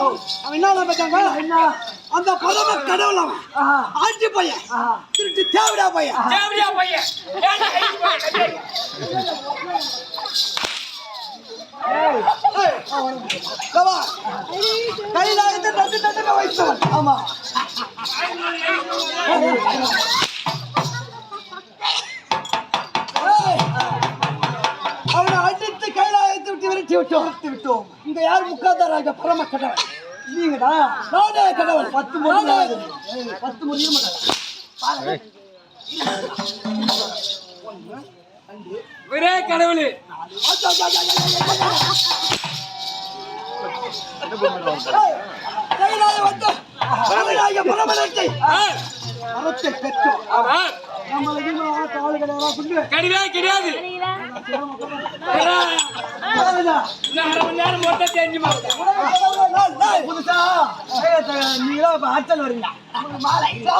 சொல்றாங்க என்ன அந்த பரம கடவுள் அவன். ஆட்சி பையன். திருட்டு தேவடா பையன். தேவடியா பையன். கவா, கைலாயத்தை நட்டு நட்டுக்க வைத்தவன். ஆமா. விட்டோம் விட்டு விட்டோம். இங்க யார் முக்காதாராக பரம கடவுள். நீங்கடா. நானே கடவுள். பத்து மணி. ஏய், பத்து மணி ஒரே கடவுளே. பரமனத்தை அறத்தை பெற்றோம். ஆமா. நம்மளை இன்னும் காலுகளை எல்லாம் கொண்டு கிடையவே கிடையாது. புதுசா நீங்களா இப்ப வரீங்க